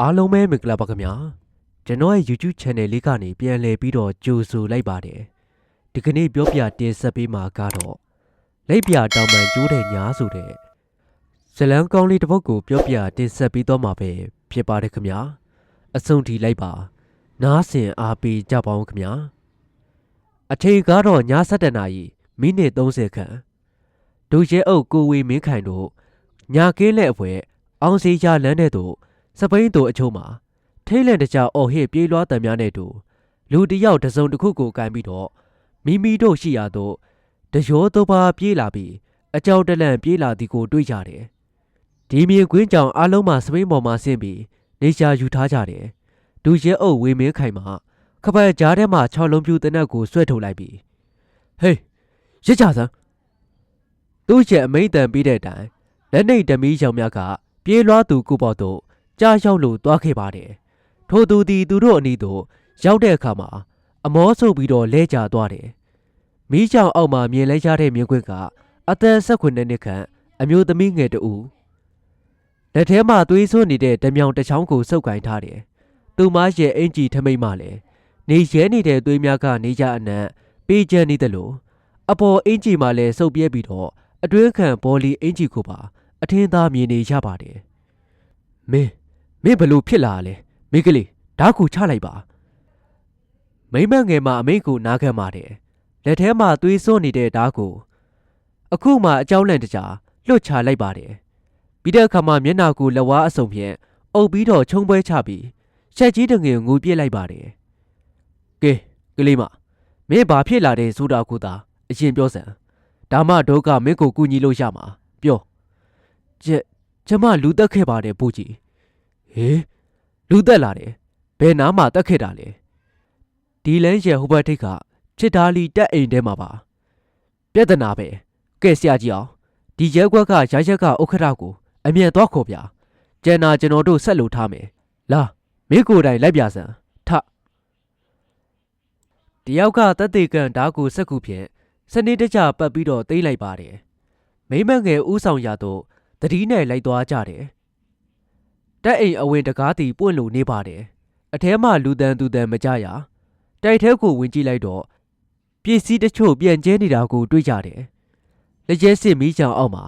အားလုံးပဲမင်္ဂလာပါခင်ဗျာကျွန်တော်ရဲ့ YouTube Channel လေးကနေပြန်လည်ပြီးတော့ကြိုဆိုလိုက်ပါတယ်ဒီကနေ့ပြောပြတင်ဆက်ပေးမှာကတော့လက်ပြတောင်ပန်ကျိုးတဲ့ညာဆိုတဲ့ဇလန်းကောင်းလေးတစ်ပုဒ်ကိုပြောပြတင်ဆက်ပေးတော့မှာပဲဖြစ်ပါတယ်ခင်ဗျာအဆုံးထိလိုက်ပါ နားဆင်အားပေးကြပါဦးခင်ဗျာအချိန်ကတော့ည7:00နာရီမိနစ်30ခန့်ဒုရဲအုပ်ကိုဝေမင်းခိုင်တို့ညာကင်းလက်အဖွဲအောင်စီရလန်းတဲ့တို့ စပိန်တို့အချို့မှာထိတ်လန့်တကြအော်ဟစ်ပြေးလွှားတံများနဲ့တူလူတစ်ယောက်တစ်စုံတစ်ခုကိုကန်ပြီးတော့မိမိတို့ရှိရာသို့တရောတော့ပါပြေးလာပြီးအကြောက်တလန့်ပြေးလာသည်ကိုတွေ့ကြတယ်။ဒီမြေကွင်းကြောင်အလုံးမှာစပိန်ပေါ်မှာဆင်းပြီးနေရှာယူထားကြတယ်။ဒူရဲအုပ်ဝေမင်းခိုင်မှာခပတ်ကြားထဲမှာ၆လုံးပြူတနက်ကိုဆွဲထုတ်လိုက်ပြီးဟေးရစ်ကြစမ်းသူ့ရဲ့အမိန်တန်ပြီးတဲ့အတိုင်းလက်နေတမီးရောင်များကပြေးလွှားသူကိုပေါ့တို့ ကြားရောက်လို့တွားခဲ့ပါတယ်။ထိုသူသည်သူတို့အနီးသို့ရောက်တဲ့အခါမှာအမောဆုပ်ပြီးတော့လဲကျသွားတယ်။မိချောင်အောက်မှာမြင်လဲရတဲ့မြင်ကွင်းကအသက်၁၉နှစ်ခန့်အမျိုးသမီးငယ်တူလက်ထဲမှာသွေးဆွနေတဲ့တမြောင်တစ်ချောင်းကိုစုပ်ကင်ထားတယ်။သူမရဲ့အင်ကြီးထမိတ်မှလည်းနေရဲနေတဲ့သွေးများကနေကြအနံ့ပေးချမ်းနေတယ်လို့အပေါ်အင်ကြီးမှလည်းစုပ်ပြဲပြီးတော့အတွင်းခံဘောလီအင်ကြီးကိုပါအထင်းသားမြင်နေရပါတယ်။မင်း မင်းဘလို့ဖြစ်လာလဲမိကလေးဓာတ်ကူချလိုက်ပါမိမငယ်မအမိတ်ကိုနားခံပါတယ်လက်ထဲမှာသွေးစွန်းနေတဲ့ဓာတ်ကိုအခုမှအကြောင်းလန့်တကြားလွတ်ချလိုက်ပါတယ်ပြီးတဲ့အခါမှမျက်နှာကိုလက်ဝါးအစုံဖြင့်အုပ်ပြီးတော့ချုံပွဲချပြီးချက်ကြီးတငယ်ငူပြစ်လိုက်ပါတယ်ကဲကလေးမမင်းဘာဖြစ်လာတဲ့ဆိုတာကိုသာအရင်ပြောစမ်းဒါမှဒုက္ခမင်းကိုကူညီလို့ရမှာပြောကျကျမလူတက်ခဲ့ပါတယ်ပူကြီး ဟေးလူသက်လာတယ်ဘယ်နားမှာတက်ခဲ့တာလဲဒီလန်းရဲ့ဟိုဘက်ထိပ်ကချစ်သားလီတက်အိမ်ထဲမှာပါပြဿနာပဲကဲဆရာကြီးအောင်ဒီရဲခွက်ကရရက်ကဥက္ခရကိုအမြန်သွားခေါ်ပြကျန်နာကျွန်တော်တို့ဆက်လို့ထားမယ်လာမင်းကိုယ်တိုင်လိုက်ပြစမ်းထတယောက်ကတက်တေကန်ဓာတ်ကိုစက်ကူဖြင့်စနေတကြပတ်ပြီးတော့သိမ့်လိုက်ပါတယ်မိမငယ်ဥဆောင်ရတော့တတိနဲ့လိုက်သွားကြတယ် တက်အိမ်အဝင်တကားတီပွင့်လို့နေပါတယ်အထဲမှာလူတန်သူတန်မကြရတိုက်ထဲကိုဝင်ကြည့်လိုက်တော့ပစ္စည်းတချို့ပြန်ကျဲနေတာကိုတွေ့ကြတယ်လက်ကျဲစစ်မီးချောင်အောက်မှာ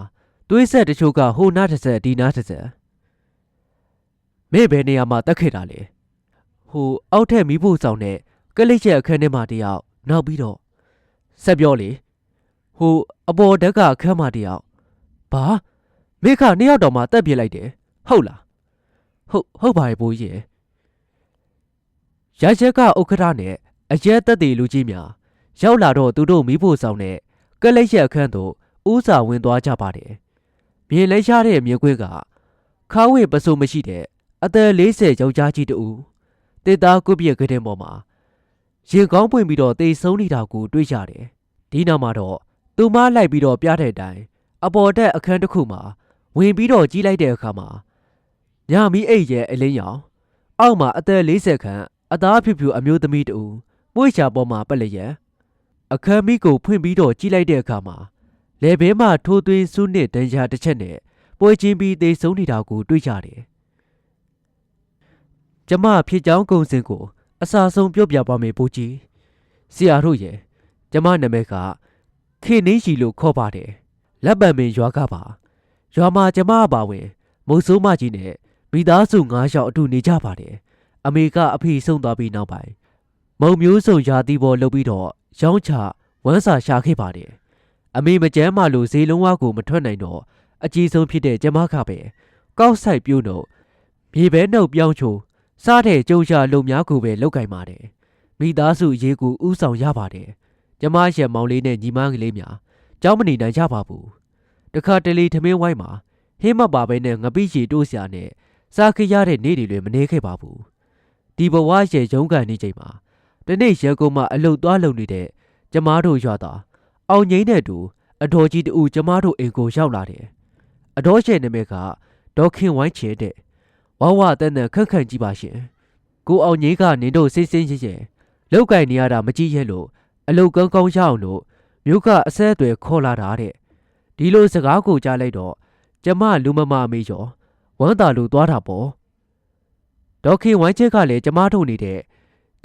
သွေးဆက်တချို့ကဟိုနားတစ်ဆက်ဒီနားတစ်ဆက်မေ့ဘယ်နေရာမှာတက်ခဲ့တာလဲဟိုအောက်ထက်မီးဖို့ဆောင်တဲ့ကလိတ်ချက်အခန်းထဲမှာတယောက်နောက်ပြီးတော့ဆက်ပြောလေဟိုအပေါ်ဓာတ်ကအခန်းမှာတယောက်ဘာမိခနှစ်ယောက်တော်မှတက်ပြစ်လိုက်တယ်ဟုတ်လား ဟုတ်ဟုတ်ပါရဲ့ဘိုးကြီးရရက်ကဥက္ခရနဲ့အရက်သက်တေလူကြီးများရောက်လာတော့သူတို့မိဖို့ဆောင်တဲ့ကလိတ်ရက်အခန်းသို့ဥစာဝင်သွားကြပါတယ်မြေလဲရတဲ့မြေခွေးကခါဝေပစိုးမရှိတဲ့အသက်40ယောက်ျားကြီးတူတစ်သားကုပြက်ကတဲ့ပေါ်မှာရင်ကောင်းပွင့်ပြီးတော့တေဆုံးနေတာကိုတွေ့ရတယ်ဒီနောက်မှာတော့သူမလိုက်ပြီးတော့ပြတဲ့အတိုင်းအပေါ်တက်အခန်းတစ်ခုမှာဝင်ပြီးတော့ကြီးလိုက်တဲ့အခါမှာ ညမီအိတ်ရဲ့အလင်းရောင်အောက်မှာအသက်40ခန့်အသားဖြူဖြူအမျိုးသမီးတူပွေ့ချာပေါ်မှာပက်လျက်အခန်းမီးကိုဖွင့်ပြီးတော့ကြီးလိုက်တဲ့အခါမှာလေဘဲမှထိုးသွင်းစုနှစ်တန်ရာတစ်ချက်နဲ့ပွဲချင်းပြီးသေဆုံးနေတာကိုတွေ့ကြတယ်ကျမဖြစ်ချောင်းကုံစင်ကို အစာဆုံးပြောပြပါမယ်ပူကြီးဆရာတို့ရဲ့ကျမနာမည်ကခေနင်းရှိလို့ခေါ်ပါတယ်လက်ပံပင်ရွာကပါရွာမှာကျမအပါဝင်မုတ်ဆိုးမကြီးနဲ့ မိသားစု၅ယောက်အတူနေကြပါတယ်အမေကအဖေဆုံးသွားပြီးနောက်ပိုင်းမုံမျိုးစုံရာသီပေါ်လှုပ်ပြီးတော့ရောင်းချဝမ်းစာရှာခဲ့ပါတယ်အမေမကြမ်းမလို့ဈေးလုံးဝကိုမထွက်နိုင်တော့အကြီးဆုံးဖြစ်တဲ့ကျမကပဲကောက်ဆိုင်ပြို့တော့မြေပဲနှုတ်ပြောင်းချိုစားတဲ့ကြုံရှာလုံများကိုပဲလောက်ကင်ပါတယ်မိသားစုရေးကူဥဆောင်ရပါတယ်ကျမရဲ့မောင်လေးနဲ့ညီမကလေးများကြောင်းမနေနိုင်ကြပါဘူးတခါတလေထမင်းဝိုင်းမှာဟင်းမပါဘဲနဲ့ငပိချီတိုးစရာနဲ့ စားခရတဲ့နေ့တွေလည်းမနေခဲ့ပါဘူးဒီဘဝရဲ့ရုန်းကန်နေချိန်မှာတနေ့ရေကုန်းမှာအလုတ်သွားလုံနေတဲ့ကျမတို့ရွာသားအောင်ငိမ့်တဲ့တူအတော်ကြီးတူကျမတို့အိမ်ကိုရောက်လာတယ်အတော်ရဲ့နာမည်ကဒေါခင်ဝိုင်းချဲတဲ့ဝဝတန်တန်ခက်ခန့်ကြည့်ပါရှင်ကိုအောင်ငိမ့်ကနင်တို့စိတ်စင်းရဲရဲလောက်ကင်နေရတာမကြည့်ရဲလို့အလုတ်ကောင်းကောင်းရအောင်လို့မြို့ကအဆက်အသွယ်ခေါ်လာတာတဲ့ဒီလိုစကားကိုကြားလိုက်တော့ကျမလူမမမေးကျော် ဝမ်းသာလို့သွားတာပေါ့ဒေါက်ခင်ဝိုင်းချက်ကလည်းကျမတို့နေတဲ့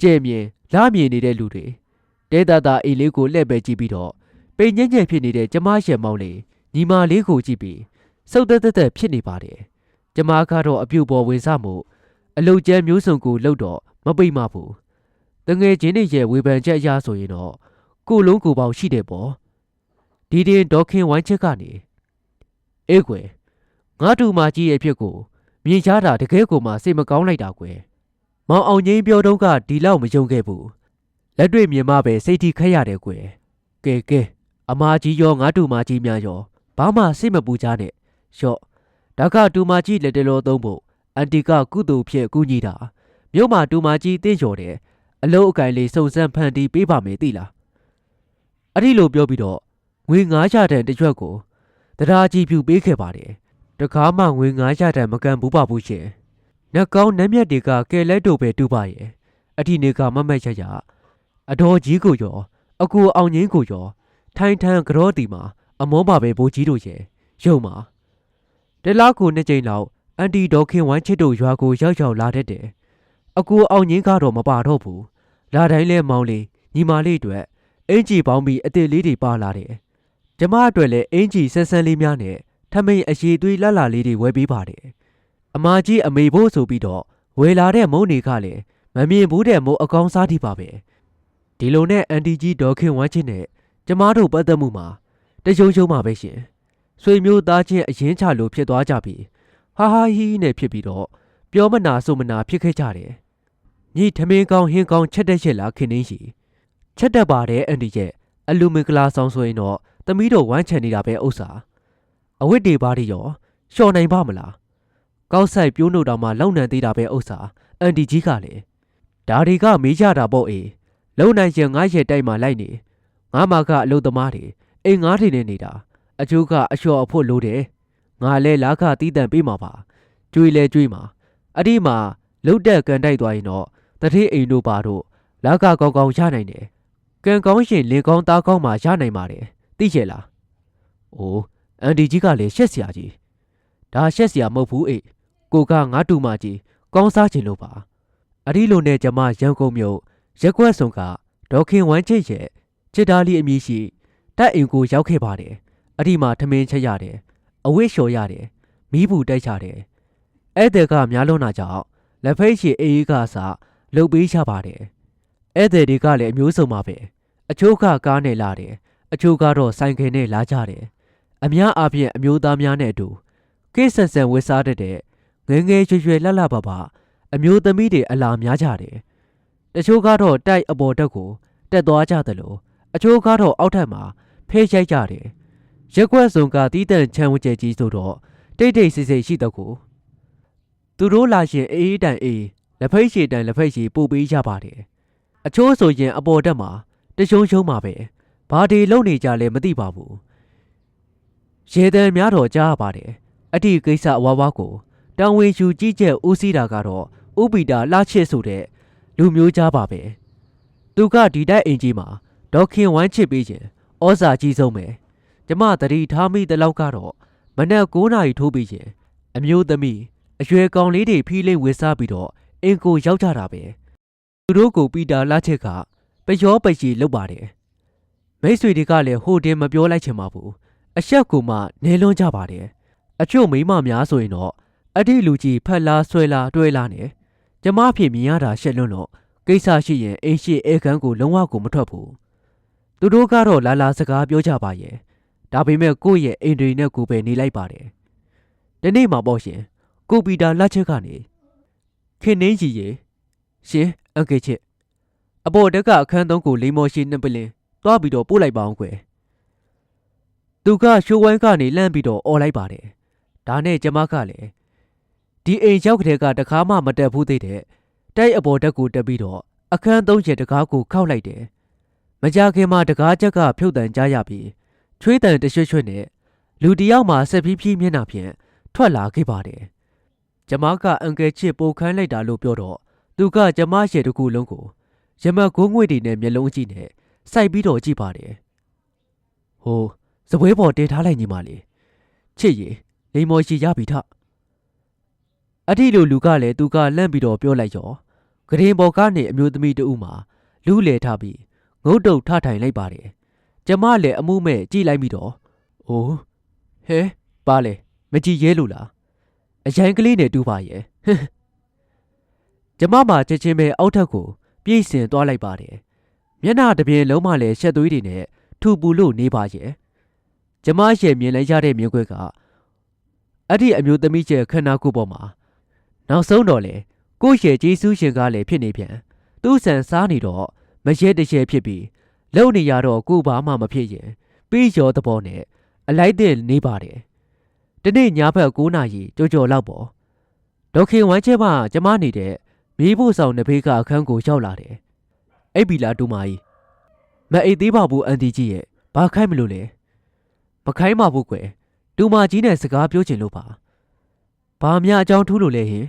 ကြဲမြင်လာမြင်နေတဲ့လူတွေတဲတာတာအိမ်လေးကိုလှည့်ပဲကြည့်ပြီးတော့ပိန်ညံ့ညံ့ဖြစ်နေတဲ့ကျမရှက်မောင်းလေးညီမလေးကိုကြည့်ပြီးစုပ်သက်သက်သက်ဖြစ်နေပါတယ်ကျမကတော့အပြုတ်ပေါ်ဝင်စမှုအလုတ်ကျဲမျိုးစုံကိုလှုပ်တော့မပိတ်မဘူးတငယ်ချင်းတွေရဲ့ဝေဖန်ချက်အရဆိုရင်တော့ကိုယ်လုံးကိုယ်ပေါက်ရှိတယ်ပေါ့ဒီတင်ဒေါက်ခင်ဝိုင်းချက်ကနေအေးကွယ် ငါတူမကြီးရဲ့အဖြစ်ကိုမြင်ချတာတကယ်ကိုမှစိတ်မကောင်းလိုက်တာကွယ်မောင်အောင်ငိမ့်ပြောတော့ကဒီလောက်မယုံခဲ့ဘူးလက်တွေ့မြင်မှပဲစိတ်ထိခက်ရတယ်ကွယ်ကဲကဲအမကြီးရောငါတူမကြီးများရောဘာမှစိတ်မပူကြနဲ့ရှော့ဒါကတူမကြီးလက်တလောသုံးဖို့အန်တီကကုသိုလ်ဖြစ်ကူညီတာမြို့မှာတူမကြီးတင့်လျော်တယ်အလုံးအကင်လေးစုံစမ်းဖန်တီးပေးပါမယ်သိလားအဲ့ဒီလိုပြောပြီးတော့ငွေ900တန်တစ်ရွက်ကိုတရားကြီးပြူပေးခဲ့ပါတယ် တကားမှငွေ900တန်မကန်ဘူးပါဘူးရှင်နှက်ကောင်းနှက်မြက်တွေကကဲလက်တို့ပဲတူပါရဲ့အထိနေကမမက်ရရအတော်ကြီးကိုရောအကူအောင်ငင်းကိုရောထိုင်ထန်ကြောတီမှာအမောပါပဲဘိုးကြီးတို့ရဲ့ရုံမှာတလားကိုနှစ်ကြိမ်လောက်အန်တီဒေါခင်ဝမ်းချစ်တို့ရွာကိုရောက်ရောက်လာတတ်တယ်အကူအောင်ငင်းကတော့မပါတော့ဘူးလာတိုင်းလဲမောင်းလေးညီမလေးအတွက်အင်ကြီးပေါင်းပြီးအစ်စ်လေးတွေပါလာတယ်ကျမအတွက်လည်းအင်ကြီးဆန်းဆန်းလေးများနဲ့ ထမိန်အရှိသွေးလှလှလေးတွေဝယ်ပေးပါတယ်အမကြီးအမေဖို့ဆိုပြီးတော့ဝယ်လာတဲ့မုံတွေကလည်းမမြင်ဘူးတဲ့မိုးအကောင်းစားတိပါပဲဒီလိုနဲ့အန်တီကြီးဒေါခင်ဝမ်းချစ်နဲ့ကျမတို့ပတ်သက်မှုမှာတယုံယုံမှာပဲရှင်ဆွေမျိုးသားချင်းအရင်ချလို့ဖြစ်သွားကြပြီဟာဟာဟီးနဲ့ဖြစ်ပြီးတော့ပြောမနာဆိုမနာဖြစ်ခဲ့ကြတယ်ညီထမင်းကောင်းဟင်းကောင်းချက်တဲ့ချက်လားခင်နှင်းရှိချက်တတ်ပါတယ်အန်တီရဲ့အလူမင်္ဂလာဆောင်ဆိုရင်တော့သမီးတို့ဝမ်းချန်နေတာပဲဥစ္စာ အဝတ်တွေပါးတွေရောလျှော်နိုင်ပါမလားကောက်ဆိုင်ပြိုးနှုတ်တောင်မှလောက်နံသေးတာပဲဥစ္စာအန်တီကြီးကလည်းဒါတွေကမေးကြတာပေါ့အေးလုံနိုင်ရင်ငါရဲ့တိုက်မှာလိုက်နေငါမကအလုသမားတွေအိမ်ငါးထင်နေနေတာအကျိုးကအလျှော်အဖို့လိုတယ်ငါလဲလာခတီးတန့်ပေးမှာပါကြွေလဲကြွေမှာအဒီမှာလုတ်တက်ကန်တိုက်သွားရင်တော့တတိအိမ်တို့ပါတို့လာခကောင်းကောင်းရနိုင်တယ်ကံကောင်းရှင်လင်ကောင်းသားကောင်းမှရနိုင်ပါတယ်သိချေလားအိုး အန်ဒီကြီးကလည်းရှက်စရာကြီးဒါရှက်စရာမဟုတ်ဘူးအေးကိုကငါတူမကြီးကောင်းစားချင်လို့ပါအဒီလိုနဲ့ကျမရန်ကုန်မြို့ရက်ကွက်စုံကဒေါခင်ဝမ်းချစ်ရဲ့ချစ်သားလေးအမည်ရှိတက်အိမ်ကိုရောက်ခဲ့ပါတယ်အဒီမှာထမင်းချက်ရတယ်အဝိလျှော်ရတယ်မီးဘူးတိုက်ချတယ်ဧည့်သည်ကများလွန်းတာကြောင့်လက်ဖိတ်ရှိအေးအေးကစားလှုပ်ပေးချပါတယ်ဧည့်သည်တွေကလည်းအမျိုးစုံပါပဲအချို့ကကားနဲ့လာတယ်အချို့ကတော့ဆိုင်ကယ်နဲ့လာကြတယ် အများအားဖြင့်အမျိုးသားများနဲ့အတူကိစ္စဆန်ဝစ်စားတတ်တဲ့ငယ်ငယ်ရွယ်ရွယ်လှလှပပအမျိုးသမီးတွေအလာများကြတယ်တချို့ကတော့တိုက်အပေါ်တက်ကိုတက်သွားကြတယ်လို့အချို့ကတော့အောက်ထပ်မှာဖဲရိုက်ကြတယ်ရက်ကွက်စုံကတီးတန့်ချမ်းဝကျဲကြီးဆိုတော့တိတ်တိတ်ဆိတ်ဆိတ်ရှိတော့ကိုသူတို့လာရင်အေးအေးတန်အေးလက်ဖိတ်ရှည်တန်လက်ဖိတ်ရှည်ပို့ပေးကြပါတယ်အချို့ဆိုရင်အပေါ်တက်မှာတရှုံရှုံးမှာပဲဘာဒီလုံနေကြလဲမသိပါဘူး ရေတံများတော့ကြားရပါတယ်အတိကိစ္စအဝါဝါကိုတောင်ဝင်ယူကြီးကျက်ဦးစီးတာကတော့ဥပီတာလှချစ်ဆိုတဲ့လူမျိုးကြားပါပဲသူကဒီတိုက်အိမ်ကြီးမှာဒေါခင်ဝမ်းချစ်ပေးခြင်းဩဇာကြီးဆုံးပဲကျမတတိထားမိတဲ့လောက်ကတော့မနက်9နာရီထိုးပြီးရင်အမျိုးသမီးအရွယ်ကောင်လေးတွေဖီးလိမ့်ဝစ်စားပြီးတော့အင်ကိုရောက်ကြတာပဲသူတို့ကိုပီတာလှချစ်ကပယောပကြီးလုပ်ပါတယ်မိတ်ဆွေတွေကလည်းဟိုတင်မပြောလိုက်ချင်ပါဘူး အရှက်ကူမှနေလွန်းကြပါတယ်အချို့မိမများဆိုရင်တော့အတိလူကြီးဖက်လားဆွဲလားတွဲလားနဲ့ကျမဖြစ်မြင်ရတာရှက်လွန်းတော့ကိစ္စရှိရင်အိမ်ရှိအဲခန်းကိုလုံးဝကိုမထွက်ဘူးသူတို့ကတော့လာလာစကားပြောကြပါရဲ့ဒါပေမဲ့ကိုယ့်ရဲ့အိမ်တွေနဲ့ကိုယ်ပဲနေလိုက်ပါတယ်ဒီနေ့မှာပေါ့ရှင်ကိုပီတာလက်ချက်ကနေခင်နှင်းကြီးရေရှင်အန်ကေချစ်အပေါ်တက်ကအခန်းသုံးကိုလိမ္မော်ရှိနှစ်ပလင်သွားပြီးတော့ပို့လိုက်ပါအောင်ကွယ် သူကရှိုးဝိုင်းကနေလှမ်းပြီးတော့អော်လိုက်ပါတယ်ဒါနဲ့ကျမကလည်းဒီအိမ်ရောက်ကလေးကတကားမှမတက်ဘူးသေးတဲ့တိုက်အပေါ်တက်ကိုတက်ပြီးတော့အခန်းသုံးချက်တကားကိုခောက်လိုက်တယ်မကြခင်မှာတကားချက်ကဖြုတ်တန်ကြားရပြီးချွေးတန်တရွှွှွှနဲ့လူတယောက်မှဆက်ဖြည်းဖြည်းမျက်နှာဖြင့်ထွက်လာခဲ့ပါတယ်ကျမကအန်ကယ်ချစ်ပိုခန်းလိုက်တာလို့ပြောတော့သူကကျမရဲ့တကူလုံးကိုရမတ်ကိုးငွေတွေနဲ့မျက်လုံးအကြည့်နဲ့စိုက်ပြီးတော့ကြည့်ပါတယ်ဟို စပွဲပေါ်တင်ထားလိုက်ညီမလေးချစ်ရီလိမ္မော်ရှိရပြီထအအထီလိုလူကလည်းသူကလန့်ပြီးတော့ပြောလိုက်ရောဂရင်ပေါ်ကနေအမျိုးသမီးတဦးမှာလူးလေထားပြီးငုတ်တုတ်ထထိုင်လိုက်ပါတယ်ကျမလည်းအမှုမဲ့ကြည့်လိုက်ပြီးတော့အိုးဟဲပါလေမကြည့်ရဲလို့လားအရန်ကလေးနဲ့တူပါရဲ့ဟင်းကျမမှချက်ချင်းပဲအောက်ထပ်ကိုပြေးစင်သွားလိုက်ပါတယ်မျက်နှာတစ်ပြင်လုံးမှလည်းရှက်သွေးတွေနဲ့ထူပူလို့နေပါရဲ့ ကျမရဲ့မြင်လိုက်ရတဲ့မြင်ကွက်ကအဲ့ဒီအမျိုးသမီးရဲ့ခန္ဓာကိုယ်ပေါ်မှာနောက်ဆုံးတော့လေကိုယ့်ရဲ့ဂျေဆူးရှင်ကားလည်းဖြစ်နေပြန်သူ့ဆန်စားနေတော့မရဲတရဲဖြစ်ပြီးလုံနေရတော့ကိုယ်ဘာမှမဖြစ်ရင်ပြီးရောသဘောနဲ့အလိုက်တဲ့နေပါတယ်ဒီနေ့ညဘက်9နာရီကြော်ကြော်လောက်ပေါ့ဒေါခင်ဝမ်းချဲမကျမနေတဲ့မြေးဖို့ဆောင်နှစ်ဖေးကအခန်းကိုရောက်လာတယ်အိပ်ပြီလားတူမကြီးမအိပ်သေးပါဘူးအန်တီကြီးရဲ့ဘာခိုင်းမလို့လဲ မခိုင်းပါဘူးကွယ်တူမကြီးနဲ့စကားပြောချင်လို့ပါဘာများအကြောင်းထူးလို့လဲဟင်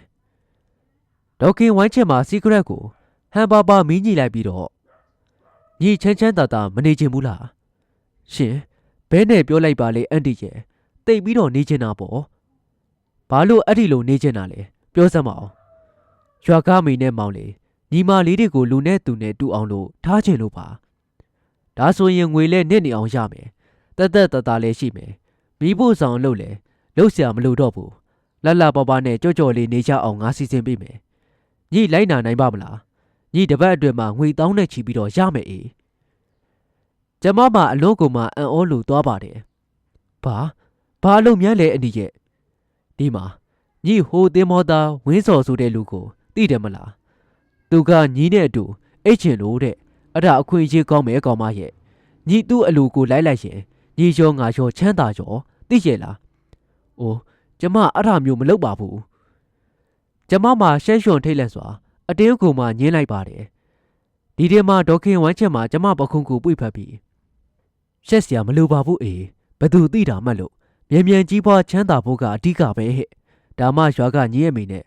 ဒေါက်ခင်ဝိုင်းချက်မှာစီကရက်ကိုဟန်ပါပါမင်းကြီးလိုက်ပြီးတော့ညီချမ်းချမ်းသာသာမနေချင်ဘူးလားရှင်ဘဲနဲ့ပြောလိုက်ပါလေအန်တီရဲ့တိတ်ပြီးတော့နေချင်တာပေါ့ဘာလို့အဲ့ဒီလိုနေချင်တာလဲပြောစမ်းမအောင်ရွာကားမိနဲ့မောင်လေညီမလေးတွေကိုလူနဲ့သူနဲ့တူအောင်လို့ထားချင်လို့ပါဒါဆိုရင်ငွေလဲနစ်နေအောင်ရမယ် တက်တက်တတာလည်းရှိမယ်မိဖို့ဆောင်လို့လည်းလှုပ်ရှားမလို့တော့ဘူးလတ်လာပါပါနဲ့ကြော့ကြော့လေးနေကြအောင်ငါစီစဉ်ပေးမယ်ညလိုက်နာနိုင်ပါမလားညတပတ်အတွင်းမှာငွေတောင်းနဲ့ချီပြီးတော့ရမယ်အေးကျမမအလို့ကိုမှအံ့ဩလို့သွားပါတယ်ဘာဘာအလို့မြန်းလဲအနီရဲ့ဒီမှာညဟိုသင်မောသားဝင်းစော်ဆိုတဲ့လူကိုသိတယ်မလားသူကညီနဲ့အတူအိတ်ချင်လို့တဲ့အဲ့ဒါအခွင့်အရေးကောင်းမယ်ကောင်မရဲ့ညီသူ့အလူကိုလိုက်လိုက်ရင် ညီရောငါရောချမ်းသာရောသိရဲ့လား။အိုးကျမအဲ့ဒါမျိုးမလုပ်ပါဘူးကျမမှာရှဲရွှွန်ထိတ်လက်စွာအတင်းကိုမှညင်းလိုက်ပါတယ်ဒီထဲမှာဒေါခင်ဝမ်းချက်မှာကျမပခုံးကိုပွေဖက်ပြီးရှက်စရာမလိုပါဘူးအေးဘသူသိတာမှတ်လို့မြန်မြန်ကြီးပွားချမ်းသာဖို့ကအဓိကပဲဟဲ့ဒါမှရွာကညီရဲ့မိနဲ့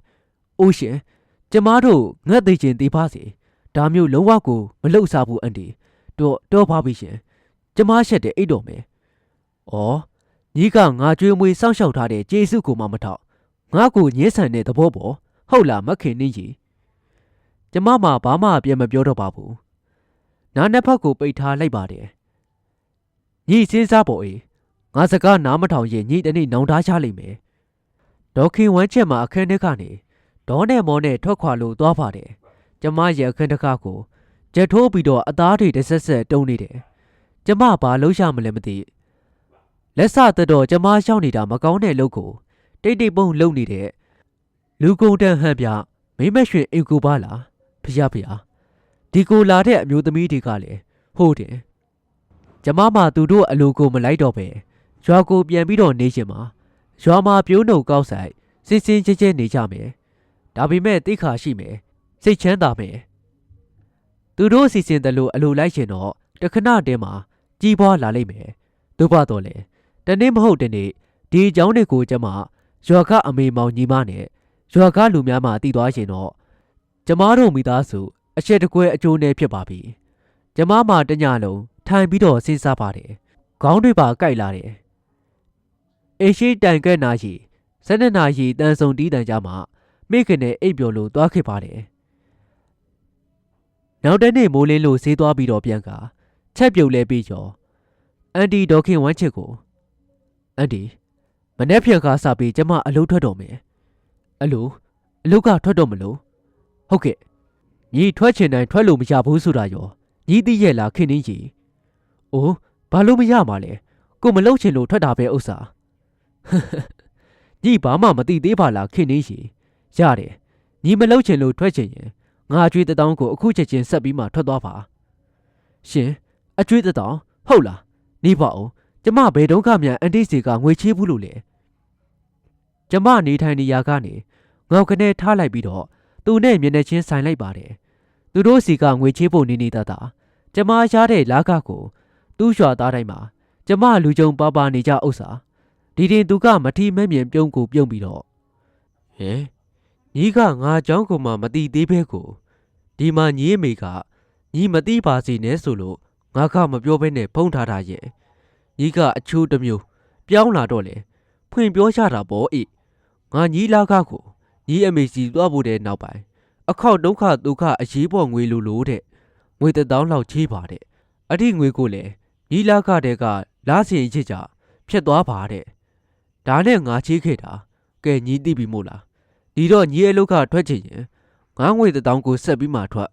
အိုးရှင်ကျမတို့ငတ်သိချင်းသေးပါစေဒါမျိုးလုံးဝကိုမလှုပ်စားဘူးအန်တီတော့တော့ပါပြီရှင်ကျမရှက်တယ်အိတ်တော်မယ် ဩညီကငါကြွေးမွေးစောင့်ရှောက်ထားတဲ့ကျေးဇူးကိုမှမထောက်ငါ့ကိုညှင်းဆန်တဲ့သဘောပေါ့ဟုတ်လားမခင်နင်းကြီးကျမမှဘာမှပြန်မပြောတော့ပါဘူးနားနှစ်ဖက်ကိုပိတ်ထားလိုက်ပါတယ်ညီစင်းစားပေါ်အေးငါစကားနားမထောင်ရင်ညီတနေ့နောင်တချလိမ့်မယ်ဒေါခင်ဝမ်းချက်မှာအခန်းထဲကနေဒေါနဲ့မောနဲ့ထွက်ခွာလို့သွားပါတယ်ကျမရဲ့အခန်းတစ်ခါကိုကြက်ထိုးပြီးတော့အသားတွေတစ်ဆက်ဆက်တုံးနေတယ်ကျမဘာလို့ရမလဲမသိ လက်စသက်တော့ကျမရှောင်းနေတာမကောင်းတဲ့လုပ်ကိုတိတ်တိတ်ပုံလုံနေတဲ့လူကုန်တန်ဟန်ပြမိမက်ရွှင်အင်ကူပါလားဖျားဖျားဒီကိုလာတဲ့အမျိုးသမီးတွေကလည်းဟုတ်တယ်ကျမမှသူတို့အလိုကိုမလိုက်တော့ပဲရွာကိုပြန်ပြီးတော့နေချင်မှာရွာမှာပြိုးနှုတ်ကောက်ဆိုင်စစ်စင်းချဲချဲနေကြမယ်ဒါပေမဲ့တိတ်ခါရှိမယ်စိတ်ချမ်းသာမယ်သူတို့စီစဉ်တယ်လို့အလိုလိုက်ရှင်တော့တခဏတည်းမှာကြီးပွားလာလိမ့်မယ်သူ့ဘတော့လေ တနေ့မဟုတ်တနေ့ဒီအကြောင်းတွေကိုကျမရွာကအမေမောင်ညီမနဲ့ရွာကလူများမှတည်သွားရှင်တော့ကျမတို့မိသားစုအချက်တကွဲအကျိုးနဲ့ဖြစ်ပါပြီကျမမှတညလုံးထိုင်ပြီးတော့စဉ်းစားပါတယ်ခေါင်းတွေပါကြိုက်လာတယ်အေရှိတိုင်ကဲ့နာရီ၁၂နာရီတန်ဆုံတီးတန်ကြမှာမိခင်နဲ့အိပ်ပျော်လို့သွားခဲ့ပါတယ်နောက်တနေ့မိုးလင်းလို့ဈေးသွားပြီးတော့ပြန်ကချက်ပြုတ်လဲပြီးကျော်အန်တီဒေါခင်ဝမ်းချစ်ကို အန်တီမနေ့ဖြန်ခါစပြီးကျမအလုပ်ထွက်တော့မယ်အလိုအလုပ်ကထွက်တော့မလို့ဟုတ်ကဲ့ညီထွက်ချင်တိုင်းထွက်လို့မရဘူးဆိုတာရောညီသိရဲ့လားခင်နှင်းကြီးအိုးဘာလို့မရမှာလဲကိုမလုပ်ချင်လို့ထွက်တာပဲဥစ္စာညီဘာမှမသိသေးပါလားခင်နှင်းကြီးရတယ်ညီမလုပ်ချင်လို့ထွက်ချင်ရင်ငါအကျွေးတစ်တောင်းကိုအခုချက်ချင်းဆက်ပြီးမှထွက်သွားပါရှင်အကျွေးတစ်တောင်းဟုတ်လားနေပါဦး ကျမဘယ်တုန်းကမြန်အန်တီစီကငွေချေးဘူးလို့လဲကျမနေထိုင်နေရာကနေငေါကနေထားလိုက်ပြီးတော့သူနဲ့မျက်နှာချင်းဆိုင်လိုက်ပါတယ်သူတို့စီကငွေချေးဖို့နေနေတတ်တာကျမရှားတဲ့လာကကိုသူ့ရွာသားတိုင်းမှာကျမလူကြုံပါပါနေကြဥစ္စာဒီတင်သူကမထီမဲ့မြင်ပြုံးကိုပြုံးပြီးတော့ဟဲညီကငါเจ้าကိုမှမတိသေးဘဲကိုဒီမှာညီအမေကညီမတိပါစီနဲ့ဆိုလို့ငါကမပြောဘဲနဲ့ဖုံးထားတာရဲ့ ညီကအချိုးတစ်မျိုးပြောင်းလာတော့လေဖွင့်ပြောချတာပေါ့အေးငါညီလာကကိုညီအမေစီသွားဖို့တဲ့နောက်ပိုင်းအခောက်ဒုက္ခဒုက္ခအရေးပေါ်ငွေလိုလို့တဲ့ငွေတစ်သောင်းလောက်ချေးပါတဲ့အဲ့ဒီငွေကိုလည်းညီလာခတဲ့ကလာစီရင်ချစ်ကြဖြတ်သွားပါတဲ့ဒါနဲ့ငါချေးခဲ့တာကဲညီသိပြီမို့လားဒီတော့ညီအလုတ်ခထွက်ချင်ရင်ငါငွေတစ်သောင်းကိုဆက်ပြီးမှထွက်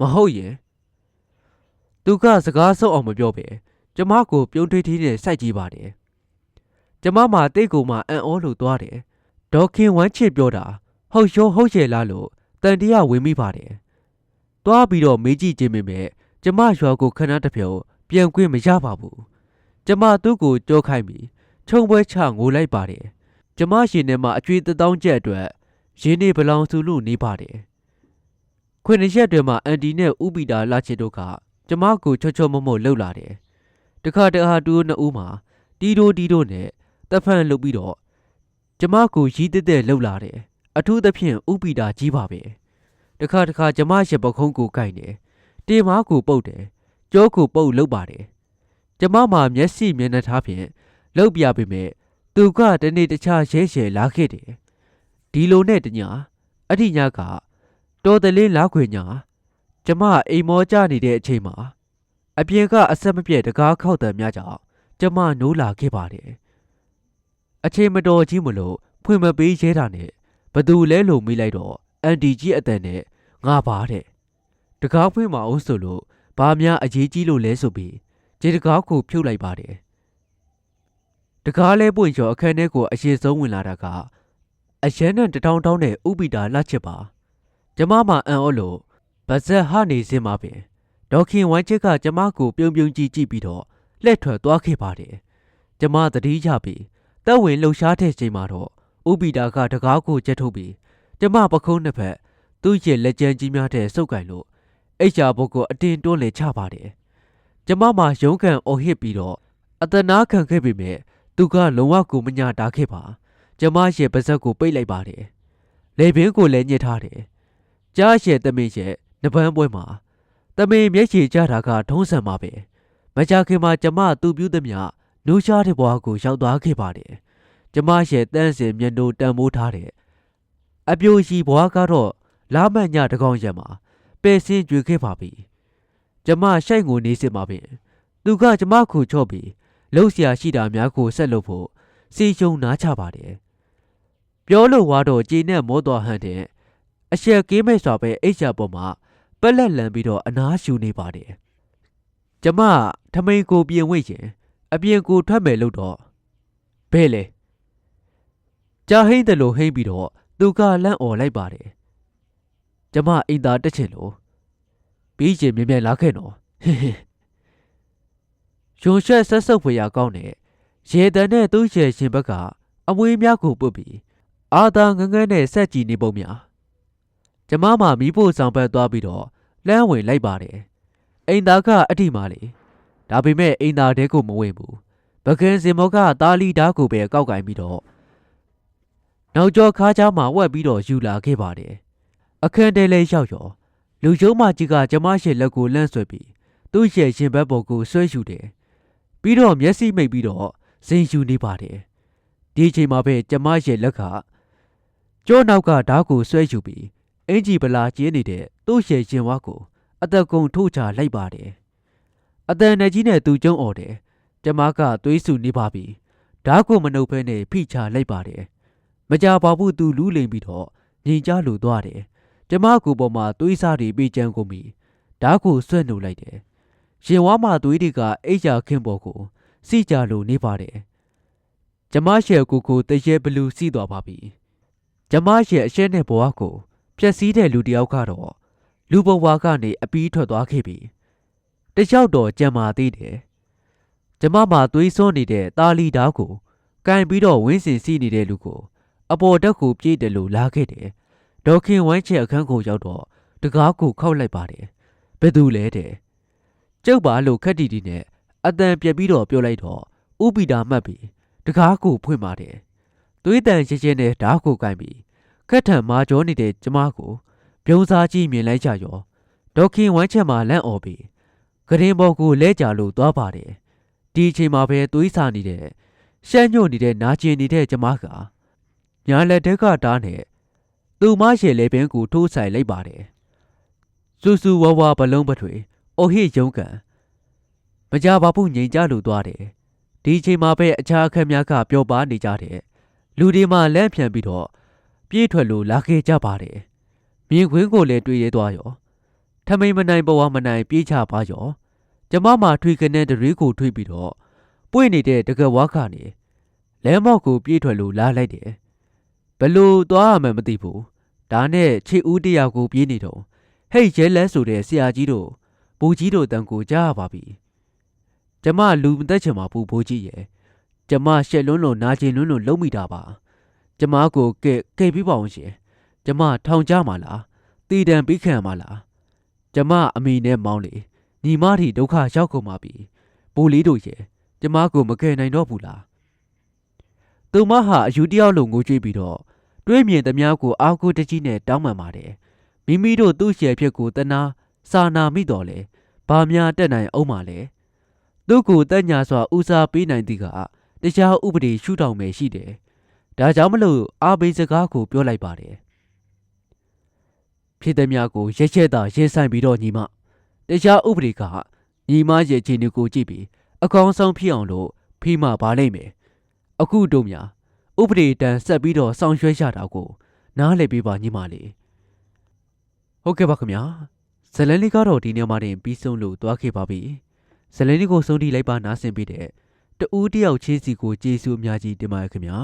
မဟုတ်ရင်သူကစကားဆုပ်အောင်မပြောပဲ ကျမကိုပြုံးထွေးထီးနဲ့စိုက်ကြည့်ပါတယ်ကျမမှတိတ်ကိုမှအံ့ဩလို့သွားတယ်ဒေါခင်ဝမ်းချစ်ပြောတာဟုတ်ရောဟုတ်ရဲ့လားလို့တန်တရားဝင်မိပါတယ်။သွားပြီးတော့မေးကြည့်ခြင်းပေမဲ့ကျမရွာကိုခဏတစ်ဖြုတ်ပြန်ခွင့်မရပါဘူး။ကျမသူ့ကိုကြောခိုင်းပြီးခြုံပွဲချငိုလိုက်ပါတယ်။ကျမရှင်ထဲမှာအကျွေးတစ်တောင်းချက်အတွက်ရင်းနေဘလောင်စုလို့နေပါတယ်။ခွင့်ရက်တွေမှာအန်တီနဲ့ဥပီတာလာချစ်တို့ကကျမကိုချောချောမမော့လှုပ်လာတယ်။ တခါတခါတူနှစ်ဦးမှာတီတိုတီတိုနဲ့တပ်ဖန်လုပ်ပြီးတော့ကျမကိုရီးတက်တက်လှုပ်လာတယ်။အထူးသဖြင့်ဥပီတာကြီးပါပဲ။တခါတခါကျမရဲ့ပခုံးကိုကိုက်တယ်။တေမားကိုပုတ်တယ်။ကြောကိုပုတ်လှုပ်ပါတယ်။ကျမမှာမျက်စိမျက်နှာထားဖြင့်လှုပ်ပြပေမဲ့သူကတနေ့တခြားရဲရဲလာခဲ့တယ်။ဒီလိုနဲ့တညာအဲ့ဒီညကတော်တလေးလာခွေညာကျမအိမ်မောကြနေတဲ့အချိန်မှာ အပြင်ကအဆက်မပြတ်တကားခောက်တယ်များကြောင့်ကျမနိုးလာခဲ့ပါတယ်။အချိန်မတော်ကြီးမလို့ဖွင့်မပေးရဲတာနဲ့ဘသူလဲလို့မေးလိုက်တော့အန်တီကြီးအတန်နဲ့ငါပါတဲ့တကားဖွင့်မအောင်ဆိုလို့ဘာများအရေးကြီးလို့လဲဆိုပြီးခြေတကားကိုဖြုတ်လိုက်ပါတယ်တကားလဲပွင့်ကျော်အခန်းထဲကိုအရင်ဆုံးဝင်လာတာကအရန်နဲ့တထောင်တောင်းတဲ့ဥပိတာလှချစ်ပါကျမမှအံ့ဩလို့ဗဇက်ဟနေစင်းမှာပင် ဒေါခင်ဝမ်းချစ်ကကျမကိုပြုံပြုံကြည့်ကြည့်ပြီးတော့လှည့်ထွက်သွားခဲ့ပါတယ်ကျမသတိရပြီးတက်ဝင်လှုပ်ရှားတဲ့ချိန်မှာတော့ဥပိတာကတကားကိုကျက်ထုတ်ပြီးကျမပခုံးနှစ်ဖက်သူ့ရဲ့လက်ကျန်ကြီးများတဲ့စုပ်ကင်လို့အိတ်ချာဘုတ်ကိုအတင်းတွန်းလေချပါတယ်ကျမမှရုံးကန်အော်ဟစ်ပြီးတော့အတနာခံခဲ့ပေမဲ့သူကလုံးဝကိုမညာတာခဲ့ပါကျမရဲ့ပါဇက်ကိုပိတ်လိုက်ပါတယ်လေပင်ကိုလည်းညှစ်ထားတယ်ကြားရဲ့တမင်ရဲ့နပန်းပွဲမှာ တမင်မျက်ခြေကြတာကထုံးစံပါပဲမကြခင်မှာကျမသူ့ပြုသမျှနူးရှားတဲ့ဘဝကိုရောက်သွားခဲ့ပါတယ်ကျမရဲ့တန်းစင်မျက်နှာတန်မိုးထားတဲ့အပြိုရှိဘွားကတော့လာမညတကောင်ရက်မှာပယ်စင်းကြွေခဲ့ပါပြီကျမရှိုက်ကိုနေစစ်မှာပင်သူကကျမကိုချော့ပြီးလှုပ်ရှားရှိတာများကိုဆက်လုပ်ဖို့စီရှုံနားချပါတယ်ပြောလို့ဝါတော့ကြည်နဲ့မောတော်ဟန်တဲ့အရှက်ကင်းမဲ့စွာပဲအိတ်ချပေါ်မှာ ပက်လက်လန်ပြီးတော့အနားရှူနေပါတယ်ကျမထမိန်ကိုပြင်ဝိတ်ရင်အပြင်ကိုထွက်မယ်လို့တော့ဘဲလေကြာဟိန်းတယ်လို့ဟိန်းပြီးတော့သူကလန့်អော်လိုက်ပါတယ်ကျမအိမ်သာတက်ချင်လို့ပြီးချင်မြင်မြန်လာခဲ့နော်ဟင်းဟင်းယွန်ရှက်ဆက်ဆုပ်ဖွေရကောင်းတဲ့ရေတန်နဲ့သူ့ရဲ့ရှင်ဘက်ကအမွေးများကိုပုတ်ပြီးအာသာငငန်းနဲ့ဆက်ကြည့်နေပုံများ ကျမမှမီးဖို့ဆောင်ဘက်သွားပြီးတော့လမ်းဝင်လိုက်ပါတယ်အိမ်သားကအတိမာလေဒါပေမဲ့အိမ်သားတဲကိုမဝင်ဘူးပကင်စင်မောကတာလီဓာတ်ကိုပဲကောက်ကင်ပြီးတော့နောက်ကျော်ခါးချားမှာဝက်ပြီးတော့ယူလာခဲ့ပါတယ်အခန်းတဲလေးရောက်ရောလူကျုံးမကြီးကကျမရဲ့လက်ကိုလန့်ဆွဲပြီးသူ့ရဲ့ရင်ဘတ်ပေါ်ကိုဆွဲယူတယ်ပြီးတော့မျက်စိမိတ်ပြီးတော့ဇင်ယူနေပါတယ်ဒီအချိန်မှာပဲကျမရဲ့လက်ကကျောနောက်ကဓာတ်ကိုဆွဲယူပြီး အင်ဂျီပလာကျင်းနေတဲ့သူ့ရဲ့ရင်ဝါကိုအသက်ကုန်ထိုးချလိုက်ပါတယ်အတန်နဲ့ကြီးနဲ့သူကျုံអော်တယ်ကျမကသွေးဆူနေပါပြီဓာတ်ကိုမနှုတ်ဖဲနဲ့ဖိချလိုက်ပါတယ်မကြပါဘူးသူလူးလိမ်ပြီးတော့ငြိမ်ကြလို့သွားတယ်ကျမကူပေါ်မှာသွေးစားတွေပြေးချမ်းကုန်ပြီဓာတ်ကိုဆွဲနှုတ်လိုက်တယ်ရင်ဝါမှာသွေးတွေကအိတ်ချခင်းပေါ်ကိုစီကြလို့နေပါတယ်ကျမရဲ့ကိုကိုတရေဘလူးစီးသွားပါပြီကျမရဲ့အရှက်နဲ့ဘဝကိုဖျ က်ဆီးတဲ့လူတယောက်ကတော့လူဘဝကနေအပီးထွက်သွားခဲ့ပြီတယောက်တော့ကြံမာသေးတယ်ကျမမှာသွေးစွန်းနေတဲ့တာလီဓာတ်ကိုကင်ပြီးတော့ဝင်းစင်စီးနေတဲ့လူကိုအပေါ်တက်ကိုပြေးတယ်လို့လာခဲ့တယ်ဒေါခင်ဝမ်းချက်အခန်းကိုရောက်တော့တကားကိုခောက်လိုက်ပါတယ်ဘယ်သူလဲတဲ့ကျုပ်ပါလို့ခက်တီတီနဲ့အတန်ပြက်ပြီးတော့ပြောလိုက်တော့ဥပီတာမှတ်ပြီးတကားကိုဖွင့်ပါတယ်သွေးတန်ရှင်းရှင်းနဲ့ဓာတ်ကိုကင်ပြီး ခက်ထန်မာကြောနေတဲ့ကျမကိုပြုံးစားကြည့်မြင်လိုက်ကြရောဒေါခင်ဝမ်းချက်မှာလန့်អော်ပြီးဂရင်ဘော်ကိုလဲကြလို့သွားပါတယ်ဒီအချိန်မှာပဲသွေးစာနေတဲ့ရှမ်းညွန့်နေတဲ့နာကျင်နေတဲ့ကျမကညာလက်တက်ကတားနဲ့သူမရှယ်လေပင်ကိုထိုးဆိုင်လိုက်ပါတယ်စူစူဝါဝါဘလုံးပထွေအိုဟိယုံကန်မကြပါဘူးငိန်ကြလို့သွားတယ်ဒီအချိန်မှာပဲအခြားအခက်များကပျော်ပါနေကြတယ်လူတွေမှလန့်ဖြန်ပြီးတော့ ပြေးထွက်လို့လာခဲ့ကြပါတယ်မြင်ခွင်းကိုလည်းတွေ့ရသွားရောထမိန်မနိုင်ဘဝမနိုင်ပြေးချပါရောကျမမှထွေကနေတရေကိုထွေးပြီးတော့ပွင့်နေတဲ့တကယ်ဝါကနေလဲမော့ကိုပြေးထွက်လို့လာလိုက်တယ်ဘလို့သွားရမှန်းမသိဘူးဒါနဲ့ခြေဦးတရာကိုပြေးနေတော့ဟိတ်ရဲလဲဆိုတဲ့ဆရာကြီးတို့ဘူကြီးတို့တန်ကိုကြားရပါပြီကျမလူမသက်ချင်ပါဘူးဘူကြီးရဲ့ကျမရှက်လွန်းလို့နာကျင်လွန်းလို့လုံးမိတာပါ ကျမကိုကဲကဲပြီးပါအောင်ရှင်ကျမထောင်ကြမှာလားတည်တံပြီးခံမှာလားကျမအမိနဲ့မောင်းလေညီမထိဒုက္ခရောက်ကုန်ပါပြီဘူလေးတို့ရဲ့ကျမကိုမကယ်နိုင်တော့ဘူးလားသူမဟာအယူတယောက်လုံးငိုကြွေးပြီးတော့တွေးမြင်သမျှကိုအာကိုတကြီးနဲ့တောင်းပန်ပါတယ်မိမိတို့သူ့ရှယ်ဖြစ်ကိုတနာစာနာမိတော်လေဘာများတက်နိုင်အောင်ပါလဲသူ့ကိုတက်ညာစွာဦးစားပေးနိုင်သည်ကတရားဥပဒေရှုထောင့်ပဲရှိတယ် ဒါကြောင့်မလို့အာဘေးစကားကိုပြောလိုက်ပါတယ်ဖြစ်သည်များကိုရက်ရက်သာရင်ဆိုင်ပြီးတော့ညီမတရားဥပဒေကညီမရဲ့ခြေနေကိုကြည့်ပြီးအကောင်းဆုံးဖြစ်အောင်လို့ဖိမပါလိမ့်မယ်အခုတို့များဥပဒေတန်ဆက်ပြီးတော့ဆောင်ရွက်ရတာကို နားလည်ပေးပါညီမလေးဟုတ်ကဲ့ပါခင်ဗျာဇလန်လေးကတော့ဒီနေ့မှတင်ပြီးဆုံးလို့သွားခဲ့ပါပြီဇလန်လေးကိုဆုံးထိလိုက်ပါနားဆင်ပေးတဲ့တူးတယောက်ချင်းစီကိုကျေးဇူးအများကြီးတင်ပါတယ်ခင်ဗျာ